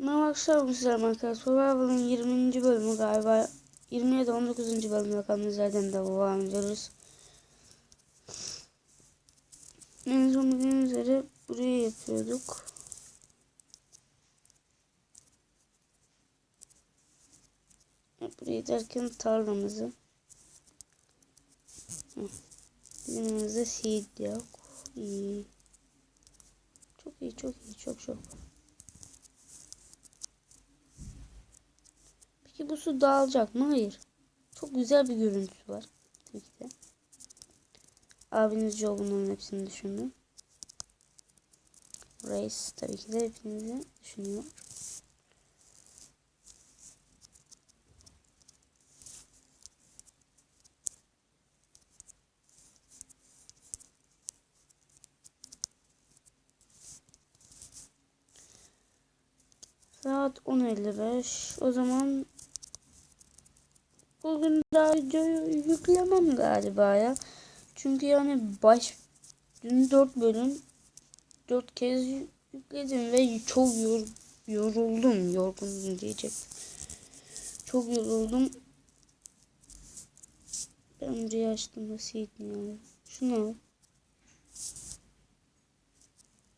Merhaba arkadaşlar arkadaşlar. Survival'ın 20. bölümü galiba 20 ya da 19. bölüm rakamlardan devam ediyoruz. En son bildiğiniz üzere burayı yapıyorduk. Burayı derken tarlamızı. Bizim seed yok. İyi. Çok iyi, çok iyi, çok çok. Bu su dağılacak mı? Hayır. Çok güzel bir görüntüsü var. Tabii ki de. Abiniz Joe bunların hepsini düşündü. Race tabii ki de hepinizi düşünüyor. Saat 10.55. O zaman bugün daha videoyu yüklemem galiba ya. Çünkü yani baş dün 4 bölüm 4 kez yükledim ve çok yor, yoruldum. Yorgun diyecek. Çok yoruldum. Ben burayı açtım da sildim ya. Şunu al.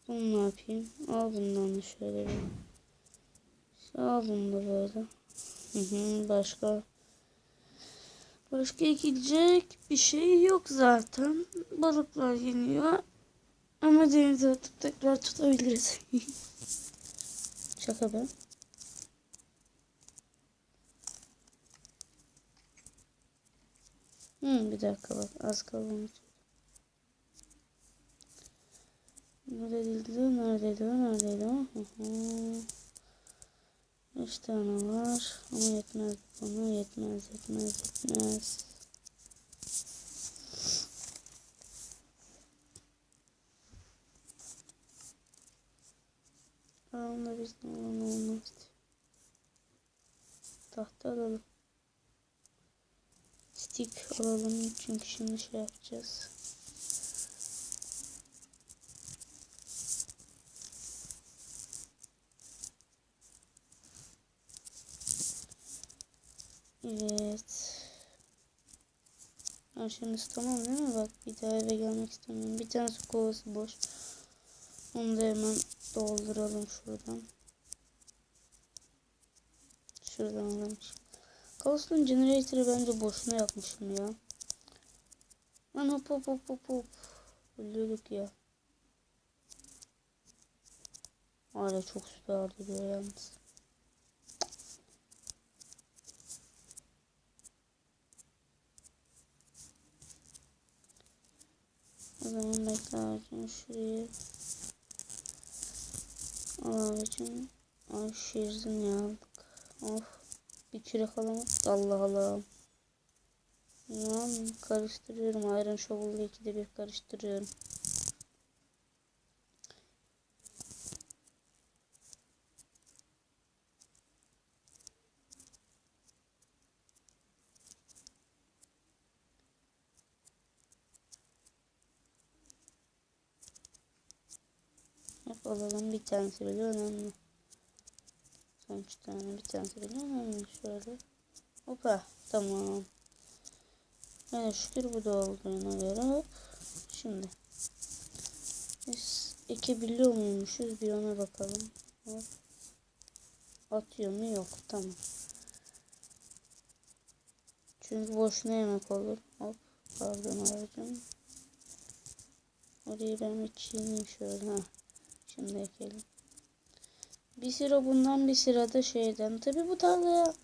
Bunu ne yapayım? Al bundan da şöyle bir. Al bunu da böyle. Hı hı, başka Başka ekilecek bir şey yok zaten. Balıklar yeniyor. Ama denize atıp tekrar tutabiliriz. Şaka be. Hmm, bir dakika bak az kaldı. Neredeydi? Neredeydi? Neredeydi? Hı hı. Beş tane var. Ama yetmez bana. Yetmez, yetmez, yetmez. Aslında bizden olan olmaz. Tahta alalım. Stick alalım çünkü şimdi şey yapacağız. Evet. Şeyimiz tamam değil mi? Bak bir daha eve gelmek istemiyorum. Bir tane su kovası boş. Onu da hemen dolduralım şuradan. Şuradan almış. Cobblestone Generator'ı bence boşuna yapmışım ya. Lan hop hop hop hop hop. Ölüyorduk ya. Hala çok süper duruyor yalnız. O abicim şuraya. Abicim. Ay şirzin ya aldık. Of. Bir alalım. Allah Allah. Lan karıştırıyorum. Iron Shovel'la ikide bir karıştırıyorum. Alalım bir tanesi bile önemli. Son üç tane bir tanesi bile önemli. Şöyle. Hopa tamam. Yani şükür bu da olduğuna göre. Şimdi. Biz ekebiliyor muymuşuz bir ona bakalım. Hop. Atıyor mu? Yok. Tamam. Çünkü boşuna yemek olur. Hop. Pardon abicim. Orayı ben bir çiğneyim şöyle. Ha. Şimdi ekelim. Bir sıra bundan bir sıra da şeyden. Tabi bu tarlaya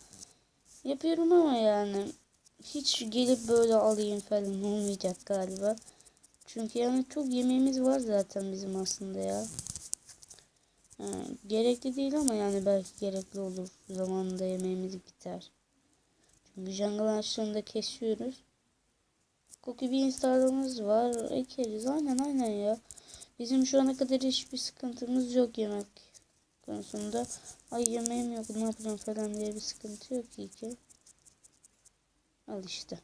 yapıyorum ama yani hiç gelip böyle alayım falan olmayacak galiba. Çünkü yani çok yemeğimiz var zaten bizim aslında ya. Yani gerekli değil ama yani belki gerekli olur. Zamanında yemeğimiz biter. Çünkü jungle ağaçlarını kesiyoruz. Cookie beans tarlamız var. Ekeriz. Aynen aynen ya. Bizim şu ana kadar hiçbir sıkıntımız yok yemek konusunda. Ay yemeğim yok ne yapacağım falan diye bir sıkıntı yok iyi ki. Al işte.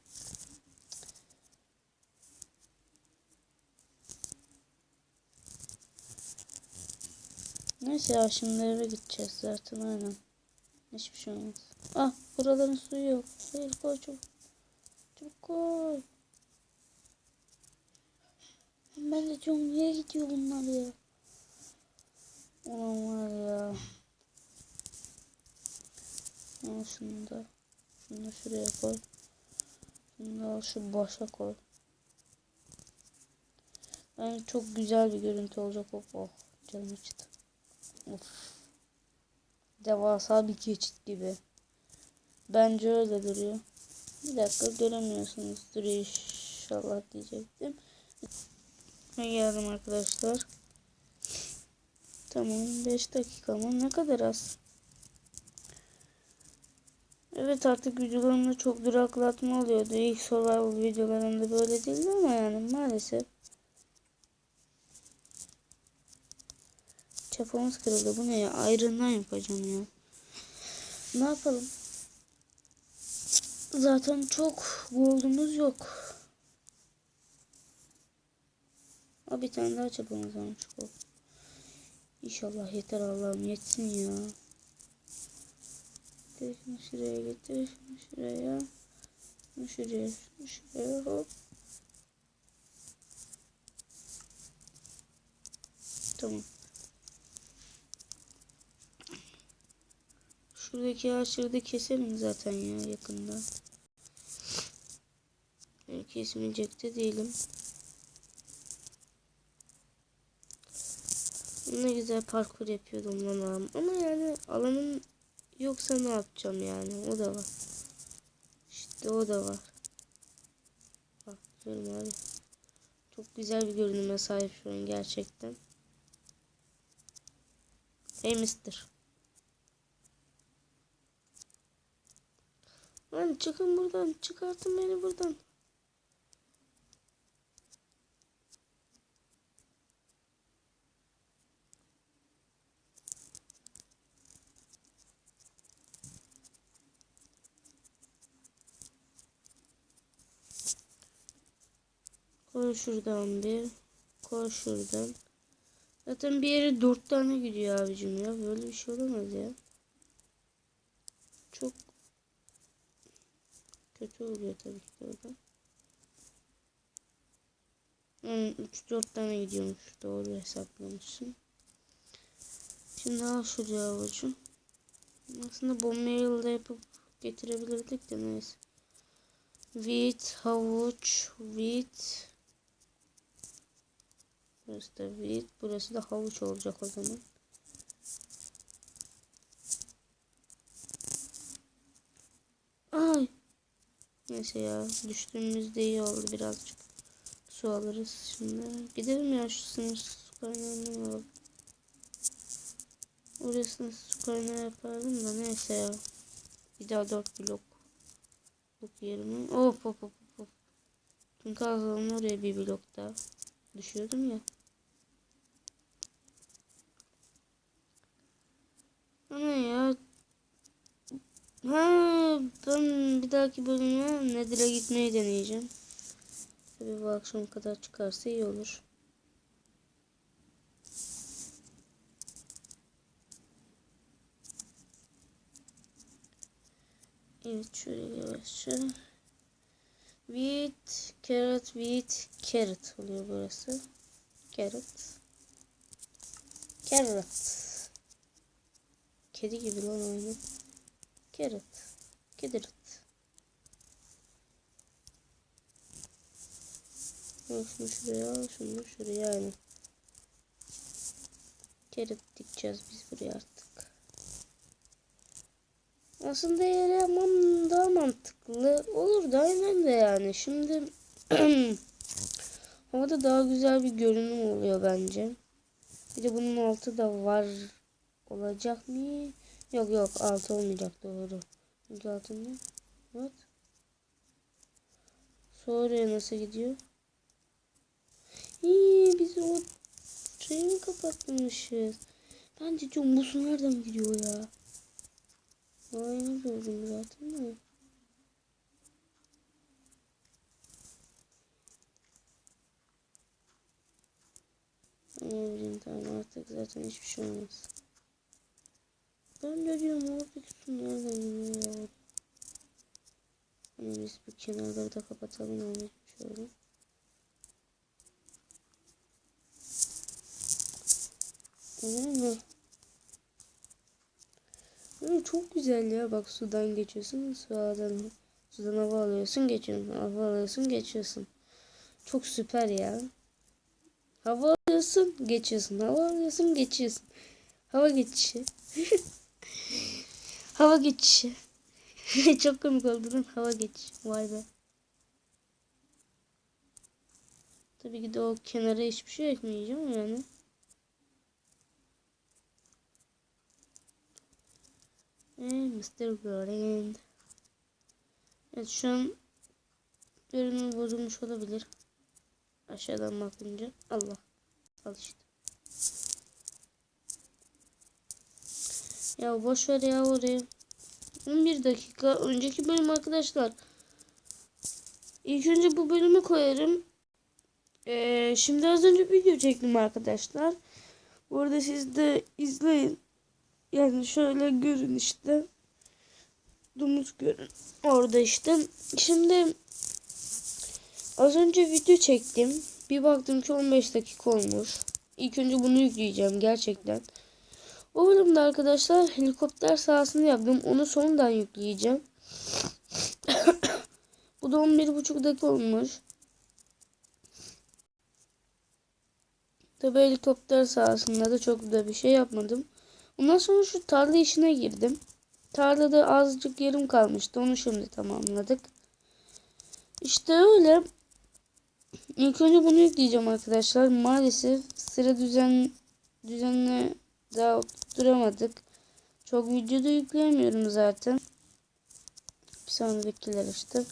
Neyse ya şimdi eve gideceğiz zaten aynen. Hiçbir şey olmaz. Ah buraların suyu yok. Hayır koy çabuk. Çabuk koy. Ben de diyorum niye gidiyor bunlar ya? Ulan ya. Al şunu da. Şunu da şuraya koy. Şunu da al şu başa koy. Bence çok güzel bir görüntü olacak. Oh, oh canım acıdı. Of. Devasa bir geçit gibi. Bence öyle duruyor. Bir dakika göremiyorsunuzdur inşallah diyecektim. Ve geldim arkadaşlar. Tamam 5 dakika mı? Ne kadar az. Evet artık videolarımda çok duraklatma oluyordu. İlk survival videolarımda böyle değildi ama yani maalesef. Çapamız kırıldı. Bu ne ya? Ayrından yapacağım ya. Ne yapalım? Zaten çok goldumuz yok. Aa, bir tane daha çapamız varmış. İnşallah yeter Allah'ım yetsin ya. Getir şunu şuraya getir. Şunu şuraya. Şunu şuraya. Şunu şuraya hop. Tamam. Şuradaki ağaçları da keselim zaten ya yakında. Kesmeyecek de değilim. Ne güzel parkur yapıyordum lan. Ama yani alanım yoksa ne yapacağım yani o da var. İşte o da var. Bak diyorum abi. Çok güzel bir görünüme sahip şu an gerçekten. Hey mister. Lan çıkın buradan. Çıkartın beni buradan. Koy şuradan bir. Koy şuradan. Zaten bir yere dört tane gidiyor abicim ya. Böyle bir şey olamaz ya. Çok kötü oluyor tabii ki orada. Yani 3-4 tane gidiyormuş. Doğru hesaplamışsın. Şimdi al şuraya avucu. Aslında bomba da yapıp getirebilirdik de neyse. Wheat, havuç, wheat. Burası da wheat. Burası da havuç olacak o zaman. Ay. Neyse ya. Düştüğümüzde iyi oldu birazcık. Su alırız şimdi. Gidelim ya şu sınır su kaynağını alalım. Orasını su kaynağı yapardım da neyse ya. Bir daha dört blok. Blok yerine. Hop hop hop hop. Tüm kazanın oraya bir blok daha. Düşüyordum ya. Ama ya Ha, ben bir dahaki bölüme Nedir'e gitmeyi deneyeceğim. Tabii bu akşam kadar çıkarsa iyi olur. Evet şöyle yavaşça. Wheat, carrot, wheat, carrot oluyor burası. Carrot. Carrot. Kedi gibi lan oyunu. Carrot. Carrot. Şunu şuraya şunu şuraya yani. Carrot dikeceğiz biz buraya artık. Aslında yere yapmam daha mantıklı olur da aynen de yani. Şimdi havada daha güzel bir görünüm oluyor bence. Bir de bunun altı da var olacak mı? Yok yok altı olmayacak doğru. Çünkü altında. Evet. Sonra nasıl gidiyor? İyi biz o şeyi mi kapatmışız? Ben de diyorum bu su nereden gidiyor ya? Aynı gördüm zaten de. Ne bileyim tamam artık zaten hiçbir şey olmaz. Ben de diyorum su nereden geliyor ya? Hani biz bu kenarları da kapatalım abi şöyle. Olur mu? Çok güzel ya bak sudan geçiyorsun sudan sudan hava alıyorsun geçiyorsun hava alıyorsun geçiyorsun. Çok süper ya. Hava alıyorsun geçiyorsun hava alıyorsun geçiyorsun. Hava geçişi. hava geçişi. çok komik oldu lan hava geçişi. Vay be. Tabii ki de o kenara hiçbir şey ekmeyeceğim yani. Hey Mr. Grand. Evet şu an görünüm bozulmuş olabilir. Aşağıdan bakınca. Allah. Al işte. Ya boş ver ya orayı. 11 dakika önceki bölüm arkadaşlar. İlk önce bu bölümü koyarım. Ee, şimdi az önce video çektim arkadaşlar. Bu arada siz de izleyin. Yani şöyle görün işte. Domuz görün. Orada işte. Şimdi az önce video çektim. Bir baktım ki 15 dakika olmuş. İlk önce bunu yükleyeceğim gerçekten. O bölümde arkadaşlar helikopter sahasını yaptım. Onu sonradan yükleyeceğim. Bu da 11,5 dakika olmuş. Tabi helikopter sahasında da çok da bir şey yapmadım. Ondan sonra şu tarla işine girdim. Tarlada azıcık yarım kalmıştı. Onu şimdi tamamladık. İşte öyle. İlk önce bunu yükleyeceğim arkadaşlar. Maalesef sıra düzen düzenle daha duramadık. Çok videoda yükleyemiyorum zaten. Bir sonrakiler işte.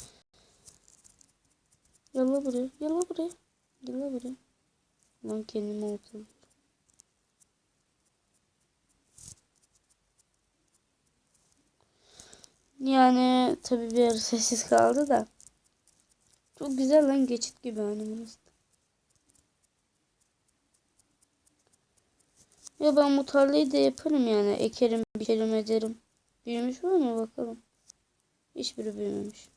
Yalla buraya. Yalla buraya. Yalla buraya. Lan kendimi ortalıyorum. Yani tabi bir sessiz kaldı da. Çok güzel lan geçit gibi hani. Ya ben bu tarlayı da yaparım yani. Ekerim, biçerim, ederim. Büyümüş var mı bakalım. Hiçbiri büyümemiş.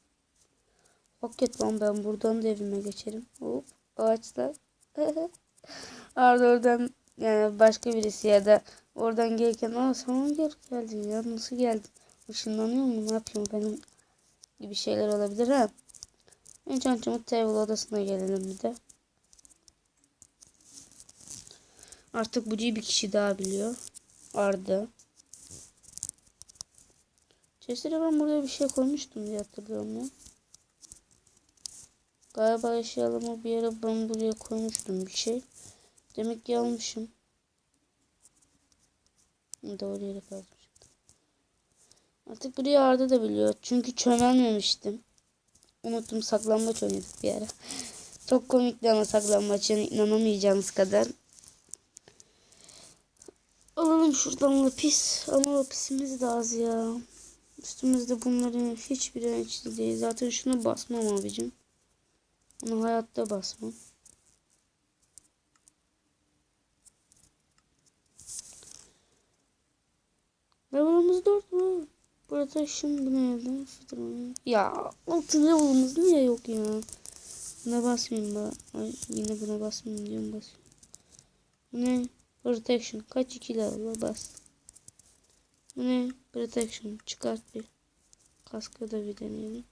Paket lan ben buradan da evime geçerim. Hop ağaçlar. Arda oradan yani başka birisi ya da oradan gelirken aa sana gel geldin ya nasıl geldin? Işınlanıyor mu? Ne yapayım benim gibi şeyler olabilir ha. Önce Ancamut Table odasına gelelim bir de. Artık Bucu'yu bir kişi daha biliyor. Arda. Chest'e ben buraya bir şey koymuştum diye hatırlıyorum ya. Galiba eşyalarımı bir yere ben buraya koymuştum bir şey. Demek ki almışım. Doğru yere kalmış. Artık burayı Arda da biliyor. Çünkü çömelmemiştim. Unuttum saklambaç oynadık bir ara. Çok komikti ama saklambaç yani inanamayacağınız kadar. Alalım şuradan lapis. Ama lapisimiz de az ya. Üstümüzde bunların hiçbiri içinde değil. Zaten şunu basmam abicim. Onu hayatta basmam. Level'ımız 4 mu? Burada şimdi nerede? Ya altı level'ımız niye yok ya? Buna basmayayım ben. Ay, yine buna basmayayım diyorum basıyorum. Bu ne? Protection. Kaç iki level ne? Protection. Çıkart bir. Kaskı da bir deneyelim.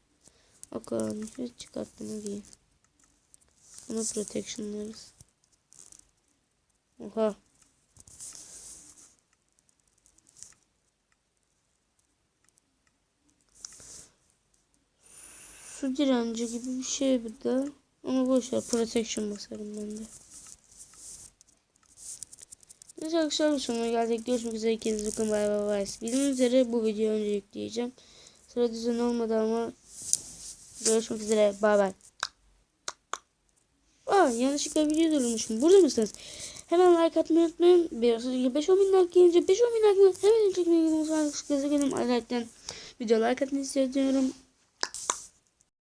Bakalım. Hiç çıkart bunu giyin. Buna protectionlarız. Oha. Su direnci gibi bir şey bir de. Ama boş ver. Protection basarım ben de. Neyse arkadaşlar sonuna geldik. Görüşmek üzere. Kendinize bakın. Bay bay bay. Bildiğiniz üzere bu videoyu önce yükleyeceğim. Sıra düzen olmadı ama görüşmek üzere. Bay bay. Aa yanlışlıkla video durmuşum. Burada mısınız? Hemen like atmayı unutmayın. Biraz 5-10 bin like gelince 5-10 bin like hemen çekmeyi unutmayın. Gezegenim alertten video like atmayı istiyorum.